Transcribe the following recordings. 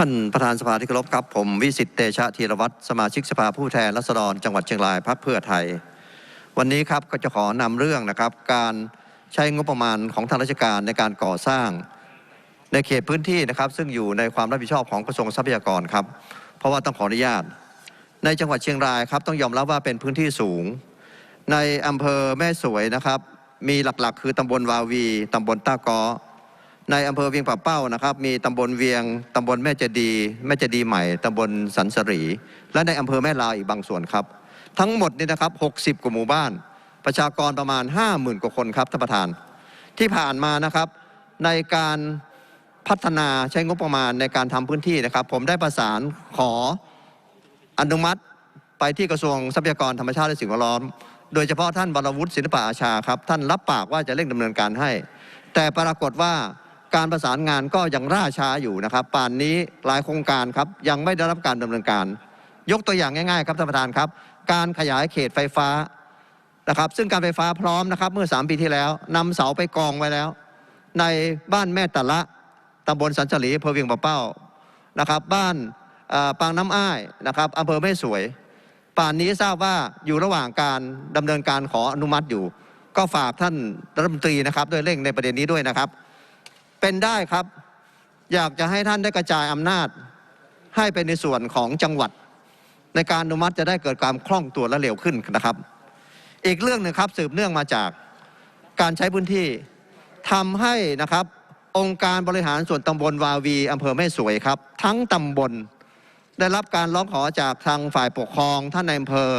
ท่านประธานสภาที่เคารพครับผมวิสิตเตชะธีรวัตรสมาชิกสภาผู้แทนราษฎรจังหวัดเชียงรายพรรคเพื่อไทย วันนี้ครับก็จะขอนำเรื่องนะครับ การใช้งบประมาณของทางราชการในการก่อสร้าง ในเขตพื้นที่นะครับ ซึ่งอยู่ในความรับผิดชอบของกระทรวงทรัพยากรครับ เพราะว่าต้องขออนุญาต ในจังหวัดเชียงรายครับ ต้องยอมรับว่าเป็นพื้นที่สูง ในอำเภอแม่สวยนะครับ มีหลักๆ คือตำบลวาวีตำบลต้ากอ ในอำเภอเวียงป่าเป้านะครับ มีตำบลเวียงตำบลแม่เจดี แม่เจดีใหม่ตำบลสันสรี และในอำเภอแม่ลาวอีกบางส่วนครับ ทั้งหมดนี่นะครับ 60 กว่าหมู่บ้าน ประชากรประมาณ 50,000 กว่าคนครับท่านประธาน ที่ผ่านมานะครับในการพัฒนาใช้งบประมาณในการทำพื้นที่นะครับ ผมได้ประสานขออนุมัติไปที่กระทรวงทรัพยากรธรรมชาติและสิ่งแวดล้อม โดยเฉพาะท่านบรรวุฒิศิลปะอาชาครับ ท่านรับปากว่าจะเร่งดำเนินการให้ แต่ปรากฏว่า การประสานงานก็ยังล่าช้าอยู่นะครับป่านนี้หลายโครงการครับยังไม่ได้รับการดำเนินการ ยกตัวอย่างง่ายๆครับท่านประธานครับ การขยายเขตไฟฟ้านะครับซึ่งการไฟฟ้าพร้อมนะครับเมื่อ 3 ปีที่แล้วนำเสาไปกองไว้แล้ว ในบ้านแม่ตะละตำบลสันจลีอำเภอเวียงป่าเป้านะครับ บ้านปางน้ำอ้ายนะครับอำเภอแม่สวย ป่านนี้ทราบว่าอยู่ระหว่างการดำเนินการขออนุมัติอยู่ ก็ฝากท่านรัฐมนตรีนะครับด้วยเร่งในประเด็นนี้ด้วยนะครับ เป็นได้ครับ อยากจะให้ท่านได้กระจายอำนาจ ให้เป็นในส่วนของจังหวัด ในการอนุมัติจะได้เกิดความคล่องตัวและเร็วขึ้นนะครับ อีกเรื่องหนึ่งครับสืบเนื่องมาจากการใช้พื้นที่ทำให้นะครับองค์การบริหารส่วนตำบลวาวีอำเภอแม่สวยครับ ทั้งตำบลได้รับการร้องขอจากทางฝ่ายปกครองท่านในอำเภอ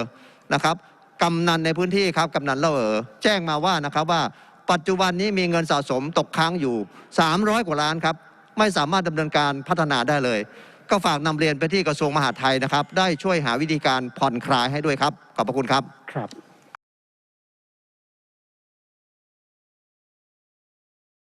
นะครับกำนันในพื้นที่ครับกำนันเล่าเออแจ้งมาว่านะครับว่า ปัจจุบันนี้มีเงินสะสมตกค้างอยู่ 300 กว่าล้านครับ ไม่สามารถดำเนินการพัฒนาได้เลย ก็ฝากนำเรียนไปที่กระทรวงมหาดไทยนะครับ ได้ช่วยหาวิธีการผ่อนคลายให้ด้วยครับ ขอบพระคุณครับครับ